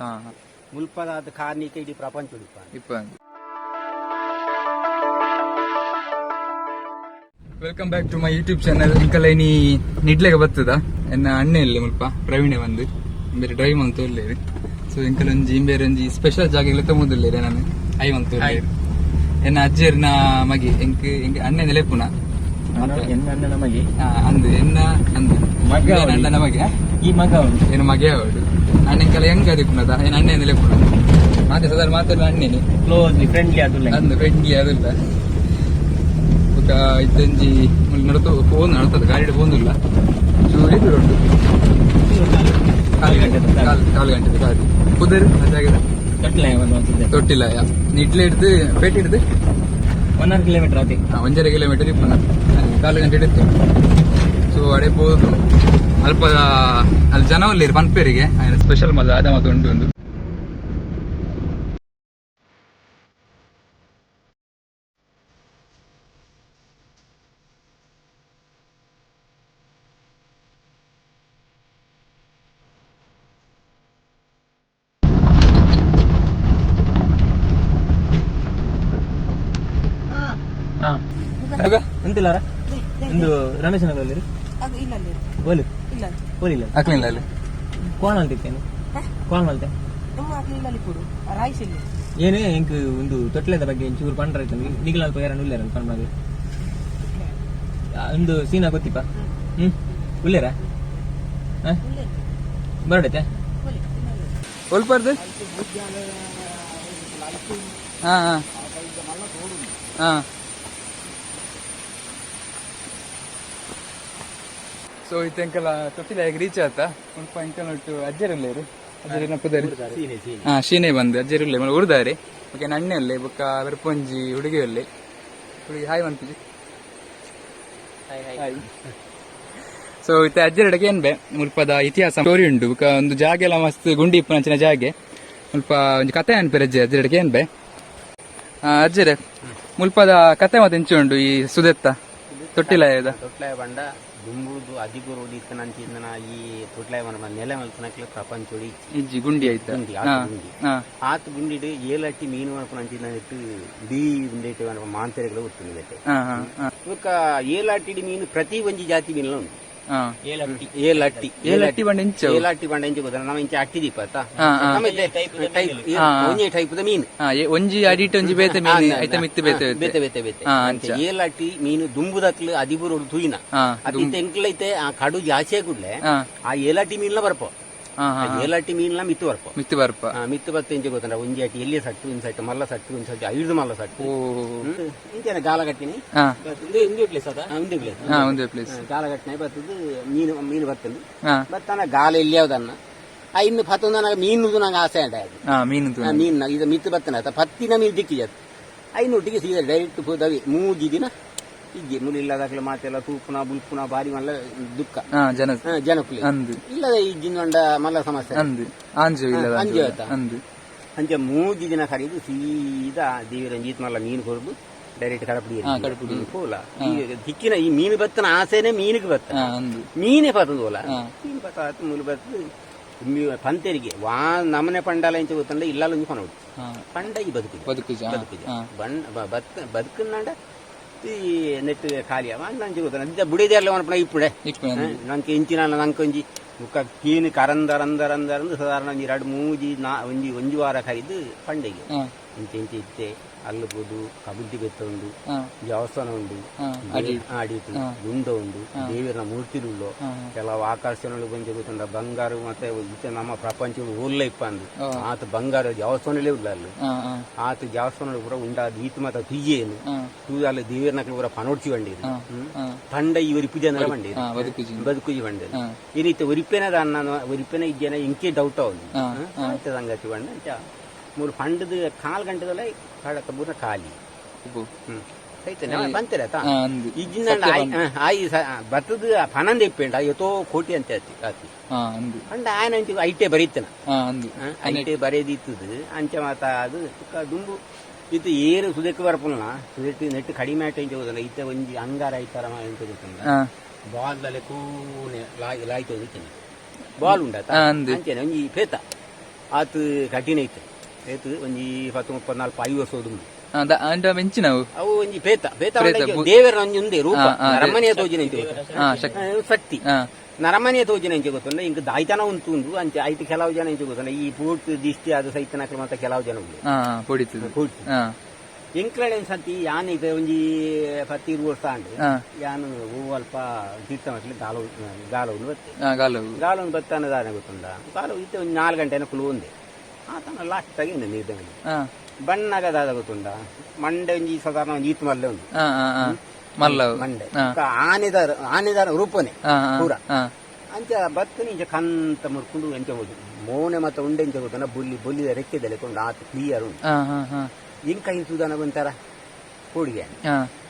ಹಾ welcome back to my YouTube channel ಇಂಕಲ ನೀ ನಿಡ್ಲೆಗೆ ಬರ್ತದ? ಎನ್ನ ಅಣ್ಣ ಇಲ್ಲಿ ಮುಲ್ಪ ಪ್ರವೀಣೆ ಬಂದು. ಬೇರೆ ಡ್ರೈವ್ ಅಂತ ತೋರ್ಲೇರಿ ಸೊ ಇಂಕಲ್ ಒಂಜಿ ಬೇರೆ ಒಂಜಿ ಸ್ಪೆಷಲ್ ಜಾಗ ತೊಗೊಂಡಿಲ್ಲೇರಿ ನಾನು. ಐ ಅಂತ ಎನ್ನ ಅಜ್ಜಿಯರ್ನ ಮಗಿ ಎಂಕ್ ಎಂಕ್ ಅಣ್ಣನ ನಮಗೆ? ಅಂದು ಎನ್ನ ಅಂದು ಮಗ. ಅಣ್ಣ ನಮಗೆ? ಈ ಮಗ ಏನು ಮಗೆ ಅವಳು? ಎಂಕಲ್ಲ ಹೆಂಗ್ ಅದಕ್ಕುನದ ಏನು ಅಣ್ಣೆ ನೆಲೆಪುನ ಮಾತೆ ಸದಾ ಮಾತಾಡ ಅಣ್ಣೇನೆ. ಕ್ಲೋಸ್ಲಿ ಫ್ರೆಂಡ್ಲಿ ಅದು ಅಂದು ಫ್ರೆಂಡ್ಲಿ ಅದಿಲ್ಲ ఒక ಫೋನ್ ನಡ್ತದ ಗಾಡಿ ಫೋನ್ ಇಲ್ಲ. ಚೂರಿ ಉಂಟು. ಕಾಲು ಗಂಟೆ ಗಾಡಿ. ಕಾಲು ಗಂಟೆ ಕುದರ್ ಅದಾಗಿದೆ ಕಟ್ಲೆ ಒಂದು ಅಂತಿದ್ದೆ ತೊಟ್ಟಿಲ್ಲ ಯಾ. ನಿಡ್ಲೆ ಹಿಡ್ದು ಪೇಟೆ ಹಿಡ್ದು? ಒನ್ ಕಿಲೋಮೀಟರ್ ಆತಿ. ಒಂಜರ ಕಿಲೋಮೀಟರ್ ಇಪ್ಪನ ಕಾಲು ಗಂಟೆ ಹಿಡಿತು ಸೊ ಅಡೆ ಹೋದು ಅಲ್ಪ ಅಲ್ಲಿ ಜನ ಅಲ್ಲಿ ಪನ್ಪೇರಿಗೆ ಸ್ಪೆಷಲ್ ಮಜಾ ಅದ ಮತ್ತೊಂದು ಆಗ ಅಂತಿಲ್ಲಾರ ಒಂದು ರಮೇಶ್ ನಗರಲ್ಲಿ ಅದು ಇಲ್ಲ ಅಲ್ಲಿ ಬೋಲಿ ಇಲ್ಲ. ಬೋಲಿಲ್ಲ ಹಾಕ್ಲಿಲ್ಲ ಅಲ್ಲಿ. ಕೋಣ ಅಂತಿತ್ತೇನು ಕೋಣ ಏನೇ ಎಂಕ್ ಒಂದು ತೊಟ್ಲೆದ ಬಗ್ಗೆ ಒಂಚೂರು ಪಂಡ್ರ ಆಯ್ತು ನಿಗಲ ಅಲ್ಪ ಯಾರನ್ನು ಉಳ್ಳಾರ ಪಂಡ್ರಾಗ ಒಂದು ಸೀನಾ ಗೊತ್ತಿಪ್ಪ ಹ್ಮ್? ಉಳ್ಳೇರ ಬರಡೈತೆ? ಒಲ್ಪರ್ದು ಹಾ ಹಾ. ಹಾ. ಸೊ ಇತ್ತಂಕಲ ತೊಟ್ಟಿಲ ಹೇಗೆ ರೀಚ್ ಆತ? ಸ್ವಲ್ಪ ಇಂಕಲ್ ಒಟ್ಟು ಅಜ್ಜರಲ್ಲೇರು ಅಜ್ಜರಿ ನಪ್ಪದಾರಿ ಹಾ ಶೀನೆ ಬಂದು ಅಜ್ಜರಿಲ್ಲೇ ಮನೆ ಉರ್ದಾರೆ ಓಕೆ ನಣ್ಣಲ್ಲೇ ಬೊಕ್ಕ ಬೆರ್ಪೊಂಜಿ ಹುಡುಗಿಯಲ್ಲಿ. ಹುಡುಗಿ ಹಾಯ್ ಬಂತಿಜಿ ಹಾಯ್ ಸೊ ಇತ್ತೆ ಅಜ್ಜರಡಗೆ ಏನ್ ಬೇ? ಮುಲ್ಪದ ಇತಿಹಾಸ ಸ್ಟೋರಿ ಉಂಟು. ಬೊಕ ಒಂದು ಜಾಗ ಎಲ್ಲ ಮಸ್ತ್ ಗುಂಡಿ ಇಪ್ಪನಂಚಿನ ಜಾಗೆ. ಮುಲ್ಪ ಒಂದು ಕತೆ ಅನ್ಪೇರು ಅಜ್ಜಿ ಅಜ್ಜರಡಗೆ ಏನ್ ಬೇ? ಅಜ್ಜರೇ ಮುಲ್ಪದ ಕತೆ ಮತ್ತೆ ಉಂಟು ಈ ಸುದೆತ್ತ? ತೊಟ್ಟಿಲ ಇದ. ತೊಟ್ಲಾಯ ಬಂಡ. ದುಂಬುದು ಅದಿಗುರು ಉಡಿತನಂಚಿಂದನ ಈ ತೊಟ್ಲಾಯ ಮನ ನೆಲೆ ಮಲ್ಪನಕ್ಲೆ ಪ್ರಪಂಚ ಇಜ್ಜಿ ಗುಂಡಿ ಆಯ್ತು ಗುಂಡಿ, ಆತು ಗುಂಡಿ. ಆತ ಗುಂಡಿಡು ಏಲಟ್ಟಿ ಮೀನು ಮಲ್ಪನಂಚಿನ ಇಟ್ಟು ಬೀ ಗುಂಡಿ ಮಾಂತರಿಗಳು ಹಾ ಇವಕ್ಕ ಏಲಾಟಿಡಿ ಮೀನು ಪ್ರತಿ ಒಂಜಿ ಜಾತಿ ಮೀನಲ್ಲ ಉಂಟು. ಏಲಟ್ಟಿ ಏಲಟ್ಟಿ ಏಲಾಟಿ ಬಂಡ ಇಂಚು. ಏಲಾಟಿ ಬಂಡ ಎಂಚ ಗೊತ್ತಲ್ಲ ನಮ್ಮ ಇಂಚ ಅಟ್ಟಿ ದೀಪ ಹಾ, ಹಾ. ಟೈಪ್ ಮೀನು. ಒಂಜಿ ಅಡಿಟ್ ಒಂಜಿ ಬೇತೆ ಮೀನು ಐತ ಮಿತ್ತು ಬೇತೆ ಬೇತೆ. ಬೇತೆ ಬೇತೆ ಬೇತೆ. ಹಾ, ಅಂಚೆ ಅಂಚ. ಏಲಾಟಿ ಮೀನು ದುಂಬುದಕ್ಲು ಅದಿಬುರು ತುಯಿನ. ಹಾ ಅತಿ ತೆಂಕ್ಲೈತೆ ಆ ಕಡು ಜಾಸ್ತಿ ಆಗುಡ್ಲೆ ಆ ಏಲಾಟಿ ಮೀನ್ನ ಬರ್ಪೋ. ಏಲಾಟಿ ಮೀನ್ಲ ಮಿತ್ತು ಬರ್ಪ ಮಿತ್ತು ಬರ್ಪ ಮಿತ್ತು ಬತ್ತೆ ಇಂಜಿ ಗೊತ್ತಂಡ ಒಂಜಿ ಅಟಿ ಎಲ್ಲಿ ಸಟ್ಟು ಇನ್ ಸಟ್ಟು ಮಲ್ಲ ಸಟ್ಟು ಇನ್ ಸಟ್ಟು ಐದು ಮಲ್ಲ ಸಟ್ಟು. ಇಂಚೇನ ಗಾಲ ಕಟ್ಟಿನಿ ಇಂದು ಪ್ಲೇಸ್ ಅದ? ಒಂದೇ ಪ್ಲೇಸ್ ಒಂದೇ ಪ್ಲೇಸ್ ಗಾಲ ಕಟ್ಟಿನ ಬರ್ತದ್ದು ಮೀನು ಮೀನು ಬರ್ತದೆ. ಹಾ. ಬರ್ತಾನ ಗಾಲ ಎಲ್ಲಿ ಯಾವ್ದನ್ನ? ಆ ಇನ್ನು ಪತ್ತೊಂದು ನನಗೆ ಮೀನುದು ನಂಗೆ ಆಸೆ ಹಾ ಮೀನು ಮೀನು ಇದು ಮಿತ್ತು ಬತ್ತನ ಪತ್ತಿನ ಮೀನು ದಿಕ್ಕಿಜತ್ ಐನೊಟ್ಟಿಗೆ ಸೀದಾ ಡೈರೆಕ್ಟ್ ಹೋದವಿ ಮೂಜಿ ದಿನ ಇಜ್ಜಿ ಮುಲಿಲ್ಲದಾಗಲೇ ಮಾತೆಲ್ಲ ತೂಪುನ ಬುಲ್ಪುನ ಬಾರಿ ಮಲ್ಲ ದುಃಖ ಜನ ಜನಕುಲಿ ಅಂದು. ಇಲ್ಲದ ಇಜ್ಜಿನೊಂಡ ಮಲ್ಲ ಸಮಸ್ಯೆ. ಅಂದು. ಆಂಜು ಇಲ್ಲ ಅಂಜು? ಅಂದು. ಮೂಜಿ ದಿನ ಕರೆದು ಸೀದಾ ದೇವರಂಜೀತ್ ಮಲ್ಲ ಮೀನು ಕೊರ್ದು ಡೈರೆಕ್ಟ್ ಕಡಪಡಿ ಕಡಪುಡಿ. ಹೋಲ ಈ ದಿಕ್ಕಿನ ಈ ಮೀನು ಬತ್ತನ ಆಸೆನೆ ಮೀನಿಗೆ ಬತ್ತ. ಮೀನೇ ಪತ್ತಂದು ಹೋಲ. ಮೀನು ಬತ್ತ ಮುಲು ಬತ್ತ. ಪಂತೆರಿಗೆ. ವಾ ನಮನೆ ಪಂಡಾಲ ಇಂಚ ಗೊತ್ತಂಡ ಇಲ್ಲ ಒಂಜಿ ಪಂಡ ಈ ಬದುಕು ಬದುಕು ಬದುಕು ಬದುಕುಜ ಹಾ ಬಣ್ಣ ಬ- ಬದುಕ ಬದುಕನ್ನಾಂಡ ಈ ನೆಟ್ ಖಾಲಿ ನಂಚೆ ಗೊತ್ತ ನಿಜ ಬುಡಿದೆಲ್ಲ ಅವನ ಇಪ್ಪುಡೆ ಇಪ್ಪು ಅಂದು ನಂಗೆ ಇಂಚಿನ ನಂಕೊಂಜಿ ಮುಖ ಕೀನು ಕರಂದರಂದರಂದರಂದು ಸಾಧಾರಣ ಒಂಜಿ ಎರಡು ಮೂಜಿ ನಾ ಒಂಜಿ ಒಂಜಿ ವಾರ ಕರಿದು ಪಂಡೆಗೆ. ಇಂಚೆ ಇಂಚೆ ಇತ್ತೆ. ಅಲ್ಲಬೋದು ಕಬಡ್ಡಿ ಬೆತ್ತ ಉಂಡು ಹಾ ದೇವಸ್ಥಾನ ಉಂಡು ಹಾ ಅಡಿ ಆಡಿತು ಹಾ. ದುಂಡ ಉಂಡು ದೇವರ ಮೂರ್ತಿలుಳ್ಳೋ ಹಾ ಕೆಲವು ಆಕರ್ಷಣೆಗಳು ಬಂಜ ಗೊತ್ತುಂಡ ಬಂಗಾರ ಮತ್ತೆ ಇತ್ತೆ ನಮ್ಮ ಪ್ರಪಂಚ ಊರ್ಲ ಇಪ್ಪ ಅಂದು ಹಾ. ಆತ ಬಂಗಾರ ದೇವಸ್ಥಾನಲೇ ಉಳ್ಳ ಅಲ್ಲಿ ಹಾ ಹಾ ಆತ ದೇವಸ್ಥಾನ ಪೂರ ಉಂಡಾದ ಈತ ಮಾತ ತುಯ್ಯೇನು ಹಾ ತೂ ಅಲ್ಲಿ ದೇವರನಕ್ಕೆ ಪೂರ ಪನೋಡ್ಚಿ ಬಂಡಿರು ಹಾ ಹಾ ಪಂಡ ಈ ಒರಿಪು ಜನರ ಬಂಡಿರು ಹಾ ಬದುಕುಜಿ ಬದುಕುಜಿ ಬಂಡಿರು ಹಾ ಈ ರೀತಿ ಒರಿಪೇನದ ಅನ್ನ ಒರಿಪೇನ ಇಜ್ಜನ ಇಂಕೆ ಡೌಟ್ ಅವನು ಹಾ ಹಾ ಆಯ್ತ ಸಂಗತಿ ಬಂಡ ಅಂಚ ಮೂರು ಫಂಡದ ಕಾಲ್ ಗಂಟೆದಲ್ಲ ಕಡಕ ಪೂರ ಖಾಲಿ ಬಂತೀರ ಆಯಿ ಬತ್ತದ ಪನಂದ ಇಪ್ಪೇಂಡ ಎತ್ತೋ ಕೋಟಿ ಅಂತ ಆತಿ ಆತಿ ಪಂಡ ಆಯನ ಐಟೆ ಬರೀತನ. ಐಟೆ ಬರೆದಿತ್ತದ ಅಂಚೆ ಮಾತ ಅದು ದುಂಬು. ಇತ್ತು ಏರು ಸುದಕ್ಕೆ ಬರಪುಲ್ನ? ಸುದಕ್ಕೆ ನೆಟ್ಟು ಕಡಿಮೆ ಆಟ ಇಂಚ ಹೋದಲ್ಲ ಇತ್ತ ಒಂಜಿ ಅಂಗಾರ ಐತಾರ ಎಂತ ಗೊತ್ತುಂಡ ಹಾ. ಬಾಲ್ ದಲೆ ಕೂನೆ ಲಾಯ್ತು ಲಾಯ್ ತೋದಿತ್ತೇನೆ ಬಾಲ್ ಉಂಡ. ಅಂಚೆನೆ ಒಂಜಿ ಪೇತ. ಆತು ಕಠಿಣ ಐತೆ. ಏತು ಒಂಜಿ ಪತ್ತು ಮುಪ್ಪತ್ನಾಲ್ಕು ಐದು ವರ್ಷ ಒದುಂಡು ಅಂಡ ಮೆಂಚಿನವು? ಅವು ಒಂಜಿ ಪೇತ ಪೇತ ದೇವರ ಒಂಜಿ ಉಂದೆ ರೂಪ. ನರಮನೆಯ ತೋಜಿನ ಶಕ್ತಿ. ನರಮನೆಯ ತೋಜಿನ ಅಂಚೆ ಗೊತ್ತಲ್ಲ ಇಂಕ ದಾಯ್ತನ ಉಂಟು ಉಂಟು. ಅಂಚೆ ಆಯ್ತು ಕೆಲವು ಜನ ಅಂಚೆ ಗೊತ್ತಲ್ಲ ಈ ಪೂರ್ತ್ ದಿಷ್ಟಿ ಅದು ಸೈತನ ಕ್ರಮತ ಕೆಲವು ಜನ ಉಂಟು. ಎಂಕ್ಲಡೆನ್ ಸತಿ ಯಾನ್ ಇದು ಒಂಜಿ ಪತ್ತಿ ಇರು ವರ್ಷ ಅಂಡ್ ಯಾನ್ ಹೂ ಅಲ್ಪ ತೀರ್ಥ ಮಕ್ಕಳು ಗಾಲ ಗಾಲ ಗಾಲ ಗಾಲ ಬತ್ತಾನ ದಾನ ಗೊತ್ತುಂದ ಗಾಲ ಇತ್ತೆ ಒಂದು ನಾಲ್ಕು ಗಂಟೆನ ಕುಲು ಒಂದೇ. ಆತನ ಲಾಸ್ಟ್ ಆಗಿ ಇಂದ ನೀರ್ದ ಮೇಲೆ ಹಾ. ಬಣ್ಣಗ ದಾದ ಗೊತ್ತುಂಡ ಮಂಡೆ ಒಂಜಿ ಸಾಧಾರಣ ಒಂದು ಈತ್ ಮಲ್ಲೆ ಉಂಟು. ಮಲ್ಲವು ಮಂಡೆ. ಆನೆದಾರ ಆನೆದಾರ ರೂಪನೆ ಪೂರ. ಅಂಚ ಬತ್ತನಿ ಇಂಚ ಕಂತ ಮುರ್ಕೊಂಡು ಎಂಚ ಹೋದು? ಮೋನೆ ಮತ್ತೆ ಉಂಡೆ ಎಂಚ ಗೊತ್ತುಂಡ ಬುಲ್ಲಿ ಬುಲ್ಲಿದ ರೆಕ್ಕೆದಲ್ಲಿ ಕೊಂಡು ಆತ ಕ್ಲಿಯರ್ ಉಂಟು. ಇಂಕ ಸುಧಾನ ಬಂತಾರ? ಕೂಡಿಗೆ.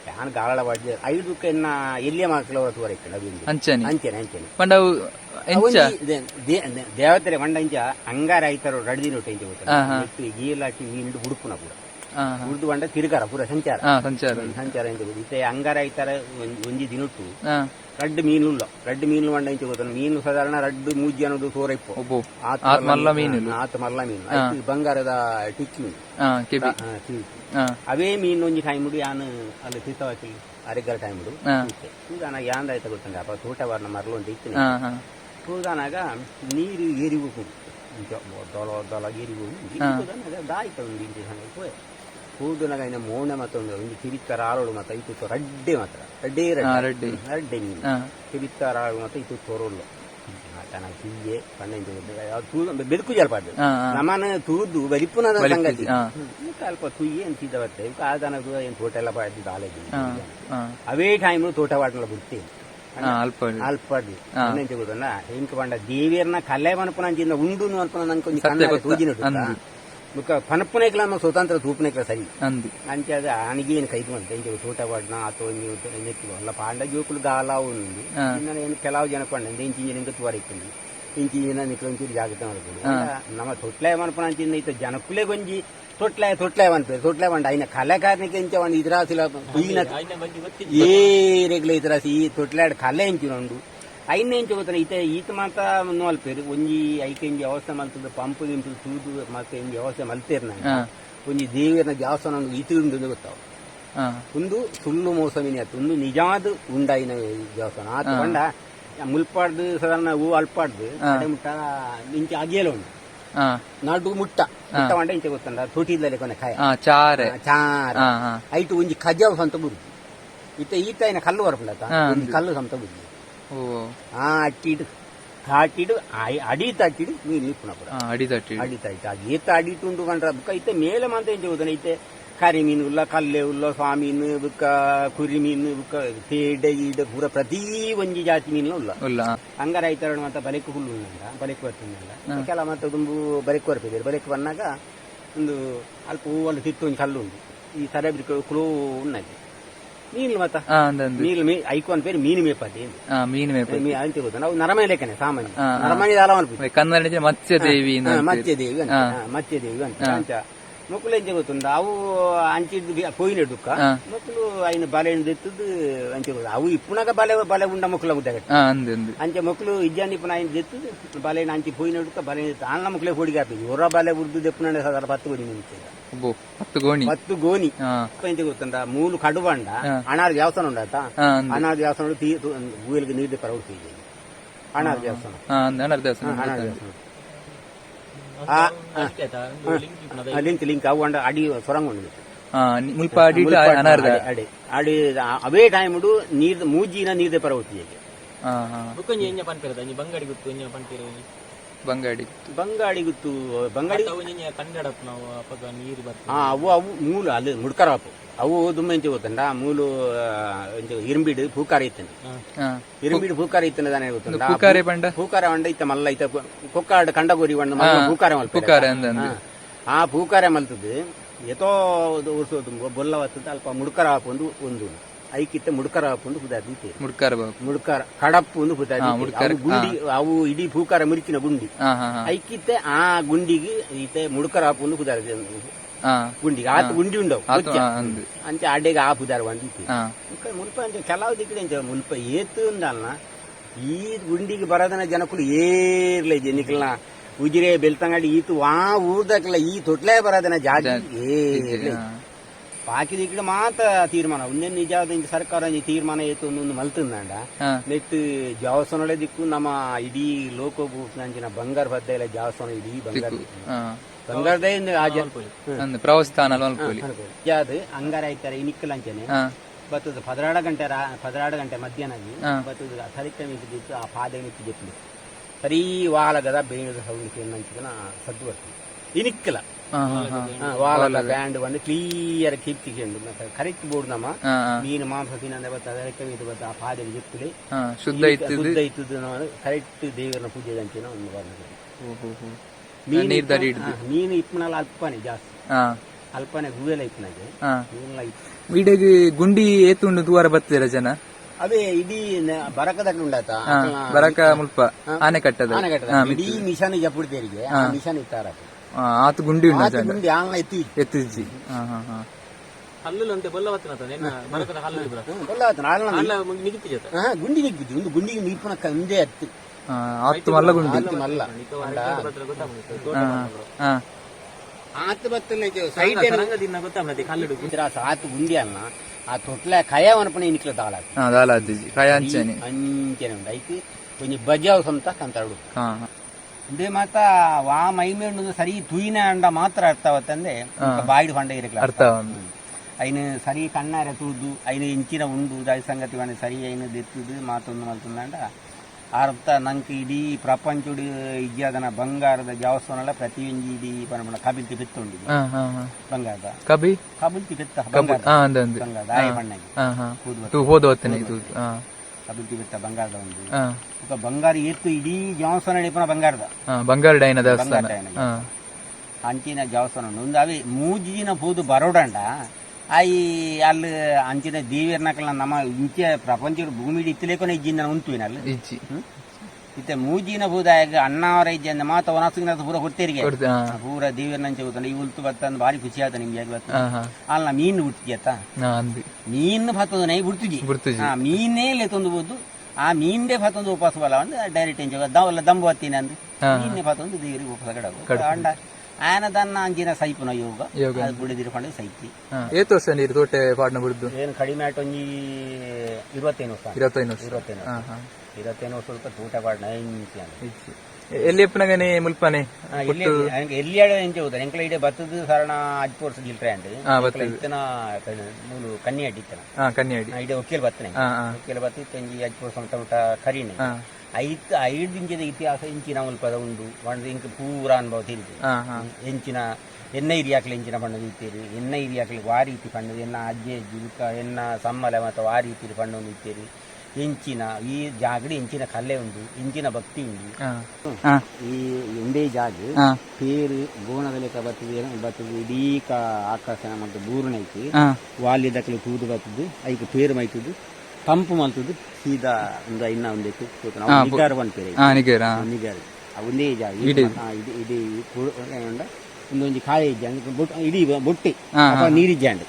ಫ್ಯಾನ್ ಗಾಳ ಐದಕ್ಕನ್ನ ಇಲ್ಲೇ ಮಾಡ್ಕೊಳ್ಳೋ ಹೊರತು ಅವಿಂದು ಅಂಚನೆ. ಅಂಚನೆ ಅಂಚನೆ. ದೇವತೆರೆ ಮಂಡ ಅಂಚ ಅಂಗಾರ ಐತರ ರಡ್ದಿನ ಒಟ್ಟು ಗೀಲಾಕಿ ಹುಡ್ದು ಬಂಡ ತಿರುಗಾರ ಪೂರ ಸಂಚಾರ. ಸಂಚಾರ. ಸಂಚಾರ ಇಂಚ ಇತ್ತೆ ಅಂಗಾರ ಐತಾರ ಒಂಜಿ- ದಿನಟ್ಟು. ರಡ್ ಮೀನು ಇಲ್ಲ ರಡ್ಡು ಮೀನು ಮಂಡ ಇಂಚ ಗೊತ್ತ? ಮೀನು ಸಾಧಾರಣ ರಡ್ ಮೂಜಿ ಅನ್ನೋದು ತೋರೈಪು ಇಪ್ಪು ಆತ ಮಲ್ಲ ಮೀನು ಆತ ಮಲ್ಲ ಮೀನು. ಬಂಗಾರದ ಟಿಕ್ಕಿ ಮೀನು. ಅವೇ ಮೀನು ಒಂಜಿ ಟೈಮ್ ಮುಡಿ ಯಾನು ಅಲ್ಲಿ ತೀರ್ಥವಾಕಿ ಅರೆಗರ ಟೈಮ್ ಸೂದಾನ ಯಾಂದ ಆಯ್ತ ಗೊತ್ತಂಗ ಅಪ್ಪ ತೋಟವರ್ಣ ಮರಲು ಅಂತ ಇತ್ತು ಸೂದಾನಾಗ ನೀರು ಏರಿ ಹೋಗು ದೊಲ ದೊಲ ಏರಿ ಹೋಗು ದಾಯ್ತ ಒಂದು ಇಂಚು ಸಣ್ಣ ಹೋಯ್ ಮೋಣ ಮೋಣೆ ಮತ್ತೊಂದು ಒಂದು ಕಿರಿತ್ತರ ಆರೋಳು ಮತ್ತೆ ಇತ್ತು ರಡ್ಡೆ ಮಾತ್ರ. ರಡ್ಡೆ ರಡ್ಡೆ. ರಡ್ಡೆ. ನೀನು ಕಿರಿತ್ತರ ಆಳು ಮತ್ತೆ ಇತ್ತು ತೋರೋಳು ಆತನ ಹೀಗೆ ಪಣ್ಣ ಬೆದಕು ಜಲ್ಪಾಡ್ದು ನಮ್ಮನ ತುರುದು ಬರಿಪುನ ಸಂಗತಿ. ಸ್ವಲ್ಪ ತುಯ್ಯಿ ಅಂತಿದ್ದ ಬರ್ತದೆ ಇವ್ಕ ಆದನದು ಏನು ತೋಟ ಎಲ್ಲ ಪಾಡ್ದು ಹಾ ಅವೇ ಟೈಮ್ ತೋಟ ಪಾಡ್ನಲ್ಲ ಬಿಡ್ತೇವೆ ಅಲ್ಪಡಿ. ಎಂತ ಗೊತ್ತಲ್ಲ? ಇಂಕ ಬಂಡ ದೇವಿಯರ್ನ ಕಲ್ಲೆ ಪನಪನ ಅಂಚಿಂದ ಉಂಡು ಅನ್ಪನ ನಂಗೆ ಒಂದು ಮುಖ ಪನಪ್ಪನೇಕಲ ನಮ್ಮ ಸ್ವತಂತ್ರ ತೂಪನೇಕಲ ಸರಿ ಅಂದಿ ಅಂತೆ ಅದು ಅಣಗೇನು ಕೈತು ಅಂತ ಇಂಚು ತೋಟ ಪಡ್ನ ಆತೋ ನೀವು ನೆತ್ತಿಗೆ ಅಲ್ಲ ಪಾಂಡ ಜೋಕುಲು ಗಾಲ ಉಂದು ಇನ್ನ ಏನು ಕೆಲವು ಜನ ಪಂಡ ಇಂಚಿಂಜಿನಿಂಗ್ ತುವರೈತುಂಡು ಇಂಚಿಂಜಿನ ನಿಕ್ಲ ಒಂಚೂರು ಜಾಗ್ರತ ಮಾಡ್ಕೊಂಡು ನಮ್ಮ ತೊಟ್ಲಾಯಮನಪನ ಅಂಚಿಂದ ಇತ್ತು ಜನಕ್ಕುಲೇ ಗೊಂಜಿ ತೊಟ್ಲಾಯ ತೊಟ್ಲಾಯ ಅನ್ಪೇರು ತೊಟ್ಲಾಯ ಅಂಡ ಅಯ್ನ ಕಲಾಕಾರನಿಗೆ ಇಂಚ ಒಂದು ಇದ್ರಾಸಿಲ ಏ ರೆಗ್ಲ ಇದ್ರಾಸಿ ಈ ತೊಟ್ಲಾಡ್ ಕಲೆ ಇಂಚಿನೊಂಡು ಐನ್ ಇಂಚು ಗೊತ್ತಾನೆ ಇತ ಈತ ಮಾತ ನೋಲ್ಪೇರು ಒಂಜಿ ಐಕೆ ಇಂಜಿ ವ್ಯವಸ್ಥೆ ಮಲ್ತದ ಪಂಪ್ ಇಂಪು ತೂದು ಮತ್ತೆ ಇಂಜಿ ವ್ಯವಸ್ಥೆ ಮಲ್ತೇರ್ ನಾನು ಒಂಜಿ ದೇವಿಯರ್ನ ದೇವಸ್ಥಾನ ಇತಿಂದು ಗೊತ್ತಾವ. ಒಂದು ಸುಳ್ಳು ಮೋಸಮಿನಿ ಆತು. ಒಂದು ನಿಜಾದ ಉಂಡಾಯಿನ ದೇವಸ್ಥಾನ ಆತ ಬಂಡ ಮುಲ್ಪಾಡ್ ಸಾಧಾರಣ ಹೂ ಅಲ್ಪಾಡ್ದು ಮುಟ್ಟ ಇಂಚೆ ಅಗಿಯಲ ಉಂಟು. ನಡು ಮುಟ್ಟ. ಮುಟ್ಟ ಮಂಡ ಇಂಚೆ ಗೊತ್ತಂಡ ತುಟಿದಲೆ ಕೊನೆ ಕಾಯ. ಚಾರ. ಚಾರ. ಐಟು ಒಂಜಿ ಖಜಾವ್ ಸಂತ ಬುರುದು ಇತ್ತ ಈತ ಏನ ಕಲ್ಲು ಬರಪುಂಡತ? ಕಲ್ಲು ಸಂತ ಬುರುದು ಆ ಅಟ್ಟಿಡು ಕಾಟಿಡು ಅಡಿ ತಟ್ಟಿಡು ನೀರು ನಿಪ್ಪುನ ಪುರ ಹಾ ಅಡಿ ತಟ್ಟಿ ಅಡಿ ತಟ್ಟಿ ಅದು ಏತ ಅಡಿ ತುಂಡು ಕಂಡ್ರ ಬುಕ್ಕ ಇತ್ತೆ ಮೇಲೆ ಮಂತ ಎಂಚ ಹೋದನ ಇತ್ತೆ? ಕರಿ ಮೀನು ಉಲ್ಲ ಕಲ್ಲೆ ಉಲ್ಲ ಸ್ವಾಮೀನು ಬುಕ್ಕ ಕುರಿ ಮೀನು ಬುಕ್ಕ ತೇಡೆ ಈಡ ಪೂರ ಪ್ರತಿ ಒಂಜಿ ಜಾತಿ ಮೀನು ಉಲ್ಲ ಉಲ್ಲ ಹಂಗಾರ ಐತರ ಮತ್ತೆ ಬಲೆಕು ಹುಲ್ಲು ಉಂಡ ಬಲೆಕ್ ಬರ್ತಿಲ್ಲ ಕೆಲ ಮತ್ತೆ ತುಂಬು ಬಲೆಕ್ ಬರ್ತಿದ್ದಾರೆ ಬಲೆಕು ಬಂದಾಗ ಒಂದು ಅಲ್ಪ ಹೂವಲ್ಲಿ ತಿತ್ತು ಒಂದು ಕಲ್ಲು ಉಂಟು. ಈ ಸರಬಿರಿ ಕ್ಲೋ ಉಣ್ಣಾಗಿ ನೀನು ಮತ್ತ? ಹಾ ಅಂದಂದು ನೀರು ಮೀ ಐಕೋನ್ ಪೇರು ಮೀನು ಮೇಪತಿ ಹಾ ಮೀನು ಮೇಪ ಮೀ ಅಂತ ಗೊತ್ತಾ ನಾವು ನರಮನೆ ಲೆಕ್ಕನೆ ಸಾಮಾನ್ಯ. ಹಾ, ಹಾ. ನರಮನೆ ದಾಲ ಮಲ್ಪಿ ಕನ್ನಡ ಮತ್ಸ್ಯ ದೇವಿ ಮತ್ಸ್ಯ ದೇವಿ ಅಂತ ಹಾ. ಹಾ, ಮತ್ಸ್ಯ ದೇವಿ ಅಂತ. ಅಂಚ ಮಕ್ಕಳು ಎಂಚ ಗೊತ್ತುಂಡ ಅವು ಅಂಚಿದ್ದು ಪೋಯಿನ ದುಃಖ ಹಾ. ಮಕ್ಕಳು ಐನ ಬಲೆ ಎತ್ತದ್ದು ಅಂಚೆ ಗೊತ್ತು ಅವು ಇಪ್ಪುನಾಗ ಬಲೆ ಬಲೆ ಉಂಡ ಮಕ್ಕಳ ಮುದ್ದಾಗತ್ತೆ ಹಾ ಅಂದಂದು ಅಂಚೆ ಮಕ್ಕಳು ಇಜ್ಜಾನಿ ಪುನ ఆయన తెత్తు బలైన అంచి పోయిన బలైన ఆళ్ళ మక్కలే పొడి కాపి ఎవరో బాలే ఉర్దు తెప్పునండి సాధారణ పత్తు కొడి నుంచి ಒಬ್ಬು ಹತ್ತು ಗೋಣಿ పత్తు గోని ಹಾ ఎంచి గుర్తుండ మూలు కడుబండ ಹಾ. అనాది వ్యవసాయం ఉండట ಹಾ ಅಂದು అనాది వ్యవసాయం తీ ఊయలకి నీరు పరవుడు తీయాలి అనాది వ్యవసాయం ಹಾ ಅಂದ ಅನರ್ಧ ದೇವಸ್ಥಾನ అనాది వ్యవసాయం ಲಿಂಕ್ ಲಿಂಕ್ ಅವಂಡ ಅಡಿ ಸೊರಂಗ ಮುಲ್ಪ ಅಡಿ ಅಡಿ ಅಡಿ ಅವೇ ಟೈಮ್ ನೀರ್ ಮೂಜಿನ ನೀರ್ದೆ ಪರವತ್ತಿಗೆ ಎಂಜ ಬಂಗಾಡಿ ಗುತ್ತು ಎಂಜ ಬಂಗಾಡಿ ಬಂಗಾಡಿ ಗುತ್ತು ಬಂಗಾಡಿ ಕನ್ನಡ ನಾವು ಅಪ್ಪ ನೀರು ಅವು ಅವು ಮೂಲ ಅಲ್ಲಿ ಮುಡ್ಕರಾಪು. ಅವು ದುಮ್ಮಂಚಿ ಗೊತ್ತಂಡ ಮೂಲು ಇರಂಬಿಡು ಭೂಕಾರ ಇತ್ತಂಡ ಇರಂಬಿಡು ಭೂಕಾರ ಇತ್ತಂಡ ದಾನೆ ಗೊತ್ತಂಡ ಭೂಕಾರ ಬಂಡ? ಭೂಕಾರ ಬಂಡ ಇತ್ತ ಮಲ್ಲ ಇತ್ತ ಕೊಕ್ಕಾಡ ಕಂಡಗೋರಿ ಬಂಡ ಮಲ್ಲ ಭೂಕಾರ ಮಲ್ಪ. ಭೂಕಾರ ಆ ಭೂಕಾರ ಮಲ್ತದ ಎತೋ ಉರ್ಸು ಬೊಲ್ಲ ವತ್ತದ ಅಲ್ಪ ಮುಡುಕರ ಹಾಕೊಂಡು ಒಂದು ಐಕಿತ್ತ ಮುಡುಕರ ಹಾಕೊಂಡು ಹುದಾದಿ ಮುಡುಕರ ಮುಡುಕರ ಕಡಪ್ಪು ಒಂದು ಹುದಾದಿ ಗುಂಡಿ ಅವು ಇಡೀ ಭೂಕಾರ ಮುರಿಚಿನ ಗುಂಡಿ. ಐಕಿತ್ತೆ ಆ ಗುಂಡಿಗೆ ಈತ ಮುಡುಕರ ಹಾಕೊಂಡು ಹುದಾದಿ ಆ ಗುಂಡಿಗೆ ಆತು ಗುಂಡಿ ಉಂಡವು ಆತು ಕೊಚ್ಚ. ಆ, ಅಂದು ಅಂಚೆ ಅಡ್ಡೆಗೆ ಆಪುದಾರ ಬಂದಿತ್ತು ಆ ಮುಲ್ಪ ಮುಲ್ಪ ಅಂಚೆ ಕೆಲವು ದಿಕ್ಕಡೆ ಅಂಚೆ ಮುಲ್ಪ ಏತು ಅಂದಲ್ಲ ಈ ಗುಂಡಿಗೆ ಬರೋದನ ಜನಕ್ಕಳು ಏರ್ಲೆ ಜನಿಕಲ್ನ ಉಜಿರೆ ಬೆಳ್ತಂಗಡಿ ಈತು ವಾ ಊರ್ದಕ್ಲ ಈ ತೊಟ್ಲೇ ಬರೋದನ ಜಾತಿ ಏರ್ಲೆ ಬಾಕಿ ದಿಕ್ಕಡೆ ಮಾತ್ರ ತೀರ್ಮಾನ. ಒಂದೇ ನಿಜವಾದ ಇಂಚ ಸರ್ಕಾರ ಈ ತೀರ್ಮಾನ ಏತು ಒಂದು ಮಲ್ತಂದಂಡ. ನೆಟ್ ಜಾವಸನೊಳೆ ದಿಕ್ಕು ನಮ್ಮ ಇಡೀ ಲೋಕೋ ಬಂಗಾರ ಬದ್ದ ಜಾವಸನ ಇಡೀ ಬಂಗಾರ. ಬಂಗಾರದೇ ಇಂದ ಆ ಜನ ಅಂದು ಪ್ರವಾಸ ತಾಣ ಅನ್ಕೊಳ್ಳಿ ಅದು? ಅಂಗಾರ ಆಯ್ತಾರೆ ಇನಿಕ್ಕಲಂಚನೆ ಬತ್ತದ ಪದರಾಡ ಗಂಟೆ ಪದರಾಡ ಗಂಟೆ ಮಧ್ಯಾಹ್ನ. ಬತ್ತದ ಸರಿಕ್ರಮ ಇದ್ದಿತ್ತು ಆ ಪಾದ ಜಪ್ಪಲಿ ಸರಿ ವಾಲಗದ ಬೇಣದ ಸೌಂಡ್ ನಂಚಿನ ಸದ್ದು ಬರ್ತದೆ ಇನಿಕ್ಕಲ ಬ್ಯಾಂಡ್ ಬಂದು ಕ್ಲಿಯರ್ ಕಿಪ್ಪಿಕೊಂಡು ಕರೆಕ್ಟ್ ಬೋರ್ಡ್ ನಮ್ಮ. ಆ, ಆ. ಮೀನು ಮಾಂಸ ತಿನ್ನಂದ ಬರ್ತದೆ ಅದಕ್ಕೆ ಇದು ಬತ್ತ ಆ ಪಾದ ಜಪ್ಪಲಿ ಶುದ್ಧ ಶುದ್ಧ ಇತ್ತದು ಕರೆಕ್ಟ್ ದೇವರನ ಪೂಜೆ ಅಂಚಿನ ಒಂದು. ಮೀನು ಮೀನು ಇಪ್ಪನಲ್ಲ ಅಲ್ಪನೆ ಜಾಸ್ತಿ. ಅಲ್ಪನೆ ಗೂವೆಲ್ಲ ಇಪ್ಪನಾಗೆ. ಮೀನೆಲ್ಲ ಇತ್ತು. ಗುಂಡಿ ಏತುಂಡು ತೂವಾರ ಬತ್ತಿರ ಜನ? ಅದೇ ಇಡೀ ಬರಕದ ಉಂಡಾತ ಬರಕ ಮುಲ್ಪ. ಆನೆ ಕಟ್ಟದ. ಇಡೀ ಮಿಷನ್ ಜಪ್ಪುಡ್ತೇರಿಗೆ ಮಿಷನ್ ಇತ್ತಾರ ಆತು ಗುಂಡಿ ಉಂಡ ಎತ್ತಿ ಎತ್ತಿಜ್ಜಿ ಹಾ ಹಾ ಹಾ. ಹಲ್ಲು ಅಂತೆ ಬಲ್ಲವತ್ತನ ಆತ ನೆನ್ನ ಮರಕದ ಹಲ್ಲು ಇಬ್ರ ಹಲ್ಲ ಜತ ಹಾ ಗುಂಡಿ ನಿಗ್ಗಿದ್ದು ಒಂದು ಗುಂಡಿಗೆ ಮೀಪನ ಕಂದೆ ಹತ್ತಿ ಆ, ಆತು ಮಲ್ಲ ಗುಂಡಿ. ಹತ್ತಿ ಮಲ್ಲ. ಆತ ಬತ್ತಲ್ಲ ಸೈಡ್ ರಂಗದಿನ ಗೊತ್ತಾಗ್ತದೆ ಕಲ್ಲು ಆತು ಗುಂಡಿ ಅಲ್ಲ. ಆ ತೊಟ್ಲ ಕಯಾವನಪನ ಇನಿಕ್ಲ ದಾಳ ಆ, ದಾಲ ಅಜ್ಜಿ ಕಾಯ ಅಂಚನೆ. ಅಂಚನೆ ಉಂಡು ಐತಿ ಕೊಂಚ ಬಜಾವ್ ಸಂತ ಕಂತಾಡು ಹಾ ಹಾ. ಇದು ಮಾತ ವಾ ಮೈ ಮೇಂಡು ಸರಿ ತುಯಿನ ಅಂಡ ಮಾತ್ರ ಅರ್ಥವತ್ತಂದೆ ಬಾಯ್ಡ್ ಹೊಂಡ ಇರಕ್ಕೆ ಅರ್ಥ ಅಯ್ನು ಸರಿ ಕಣ್ಣಾರ ತೂದು ಅಯ್ನು ಇಂಚಿನ ಉಂಡು ದಾಯ ಸಂಗತಿ ಬಂದ ಸರಿ ಅಯ್ನು ದೆತ್ತುದು ಮಾತೊಂದು ಮಲ್ತುಂದಂಡ ಅರ್ಥ ನಂಗೆ ಇಡೀ ಪ್ರಪಂಚಡು ಇದ್ಯಾದನ ಬಂಗಾರದ ಜಾವಸ್ವನಲ್ಲ ಪ್ರತಿಯೊಂದು ಇಡೀ ಪಣ ಕಬಿಲ್ತಿ ಬಿತ್ತುಂಡಿ ಬಂಗಾರದ. ಕಬಿ ಕಬಿಲ್? ಕಬಿಲ್ತಿ ಬಿತ್ತ ಬಂಗಾರದ. ಬಂಗಾರದ ಆಯ ಬಣ್ಣಗೆ. ಹೋದ ಕಬಿಲ್ತಿ ಬಿಟ್ಟ ಬಂಗಾರದ ಒಂದು. ಬೊಕ ಬಂಗಾರ ಏತ್ತು ಇಡೀ ಜವಸ್ಥಾನ ಇಡಿಪನ ಬಂಗಾರದ. ಬಂಗಾರ ಡೈನ ದೇವಸ್ಥಾನ ಅಂಚಿನ ಜವಸ್ಥಾನ ಉಂಡು ಉಂದು ಅವೆ ಮೂಜಿನ ಪೋದು ಬರೋಡಂಡ ಅಯಿ ಅಲ್ಲಿ ಅಂಚಿನ ದೇವಿಯರ್ನಕಲ್ಲ ನಮ್ಮ ಇಂಚೆ ಪ್ರಪಂಚ ಭೂಮಿಡಿ ಇತ್ತಲೇಕೊನೆ ಇಜ್ಜಿಂದ ಉಂತುವಿನ ಅಲ್ಲಿ? ಇಜ್ಜಿ. ಇತ್ತೆ ಮೂಜಿನ ಬೂದಾಯಾಗ ಅಣ್ಣಾವರ ಅಂದ ಮಾತ ಒಣಸಿಂಗದ ಪೂರ ಹುಟ್ಟಿರಿಗೆ ಪೂರ ದೇವರನಂಚ ಹೋತಾನೆ ಈ ಉಲ್ತು ಬತ್ತಂದು ಭಾರಿ ಖುಷಿ ಆತ ನಿಮ್ಗೆ ಬತ್ತ ಅಲ್ಲ ಮೀನ್ ಹುಟ್ಟಿಗೆತ್ತ ಮೀನ್ ಬತ್ತದ ನೈ ಬಿಡ್ತಿಜಿ ಹಾ ಮೀನೇ ಇಲ್ಲೇ ತಂದು ಬೋದು ಆ ಮೀನ್ದೇ ಬತ್ತೊಂದು ಉಪವಾಸ ಬಲ ಅಂದ್ರೆ ಡೈರೆಕ್ಟ್ ಎಂಜ್ ದಲ್ಲ ದಂಬ ಅಂದ್ರೆ ಮೀನ್ನೇ ಬತ್ತೊಂದು ದೇವರಿಗೆ ಉಪವಾಸ ಕಡ ಅಂಡ. ದನ್ನ ಅಂಜಿನ ಸೈಪುನ ಯೋಗ. ಯೋಗ. ಅದು ಬುಡಿದಿರ್ಕೊಂಡು ಸೈತಿ ಹಾ. ಏತು ವರ್ಷ ನೀರು ತೋಟೆ ಪಾಡ್ನ ಬಿಡ್ದು ಏನು ಕಡಿಮೆ ಆಯ್ತು ಒಂಜಿ ಇರುವತ್ತೇನು ವರ್ಷ. ಇರತ್ತೈದು ವರ್ಷ. ಇರುವತ್ತೇನು ಹಾ ಹಾ. ಇರುವತ್ತೇನು ವರ್ಷ ಸ್ವಲ್ಪ ತೂಟ ಪಾಡ್ನ ಇಂಚಿ ಅಂತ ಇಜ್ಜಿ ಎಲ್ಲಿ ಎಪ್ಪನಗನೆ ಮುಲ್ಪನೆ? ಎಲ್ಲಿ ಅಂಗೆ ಎಲ್ಲಿ ಆಡ ಎಂಚ ಹೋದ ಎಂಕ್ಲ ಇಡೆ ಬತ್ತದ ಸರಣ ಅಜ್ಜಿ ವರ್ಷ ಜಿಲ್ಟ್ರೆ ಅಂಡ್ ಹಾ, ಇತ್ತನ ಮೂಲು ಕನ್ನಿ ಅಡ್ಡಿತ್ತನ ಹಾ ಕನ್ಯಾಡಿ ಇಡೆ ಒಕ್ಕೇಲ್ ಬತ್ತನೆ. ಹಾ ಹಾ. ಒಕ್ಕೇಲ್ ಬತ್ತಿ ತಂಜಿ ಅಜ್ಜಿ ವರ್ಷ ಅಂತ ಊಟ ಹಾ. ಐತ್ ಐದು ಇಂಚಿನ ಇತಿಹಾಸ ಇಂಚಿನ ಮುಲ್ಪ ಉಂಡು ಪಂಡ ಇಂಕ್ ಪೂರ ಅನುಭವ ತಿರುಗಿ ಎಂಚಿನ ಎನ್ನ ಹಿರಿಯಾಕ್ಲಿ ಇಂಚಿನ ಬಣ್ಣದ ಇತ್ತೀರಿ. ಎನ್ನ ಹಿರಿಯಾಕ್ಲಿ ಆ ರೀತಿ ಬಣ್ಣದ ಎನ್ನ ಅಜ್ಜೆ ಜೀವಿಕ ಎನ್ನ ಸಮ್ಮಲ ಮತ್ತು ಆ ರೀತಿ ಪಂಡೊಂದು ಇತ್ತೀರಿ. ಹೆಂಚಿನ ಈ ಜಾಗಡಿ ಇಂಚಿನ ಕಲ್ಲೆ ಉಂಟು ಇಂಚಿನ ಭಕ್ತಿ ಉಂಟು. ಈ ಒಂದೇ ಜಾಗ ಪೇರು ಗೋಣದಲ್ಲಿ ಬರ್ತದೆ ಬರ್ತದೆ ಇಡೀ ಆಕರ್ಷಣೆ ಮತ್ತು ಬೂರ್ಣ ಐತಿ ಕೂದು ತೂದು ಬರ್ತದೆ ಐಕ ಪೇರು ಮೈತದು ತಂಪು ಮಲ್ತದ್ದು ಸೀದಾ ಒಂದು ಇನ್ನ ಒಂದು ನಿಗಾರ ಒಂದು ಪೇರು. ಹಾ ನಿಗೇರ ನಿಗಾರ ಒಂದೇ ಜಾಗ. ಇಡೀ. ಇಡೀ ಏನುಂಡ ಒಂದೊಂದು ಕಾಯಿ ಇಜ್ಜ ಇಡೀ ಬೊಟ್ಟಿ ನೀರಿಜ್ಜಾಂಡ್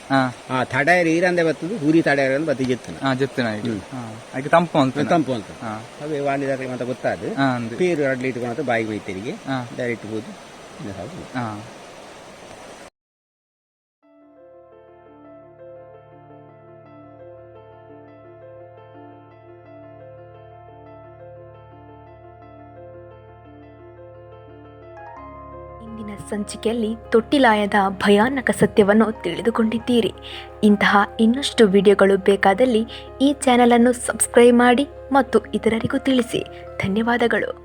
ಆ ತಡೆಯರು ಈರಂದೆ ಬತ್ತದು ಹುರಿ ತಡೆಯರು ಬತ್ತಿ ಜೆತ್ತನ. ಹಾ ಅದಕ್ಕೆ ತಂಪು ಅಂತ. ತಂಪು ಅಂತ. ಹಾ. ಅವೇ ವಾಲಿ ದಾಖಲೆ ಅಂತ ಗೊತ್ತಾದ ಅಂದು ಪೇರು ಅಡ್ಲಿ ಇಟ್ಕೊಂಡ ಬಾಯಿಗೆ ಮೈತರಿಗೆ ಹಾ. ಡೈರೆಕ್ಟ್ ಹೋದು. ಇನ್ನ ಇಂದಿನ ಸಂಚಿಕೆಯಲ್ಲಿ ತೊಟ್ಟಿಲಾಯದ ಭಯಾನಕ ಸತ್ಯವನ್ನು ತಿಳಿದುಕೊಂಡಿದ್ದೀರಿ. ಇಂತಹ ಇನ್ನಷ್ಟು ವಿಡಿಯೋಗಳು ಬೇಕಾದಲ್ಲಿ ಈ ಚಾನಲನ್ನು ಸಬ್ಸ್ಕ್ರೈಬ್ ಮಾಡಿ ಮತ್ತು ಇತರರಿಗೂ ತಿಳಿಸಿ. ಧನ್ಯವಾದಗಳು.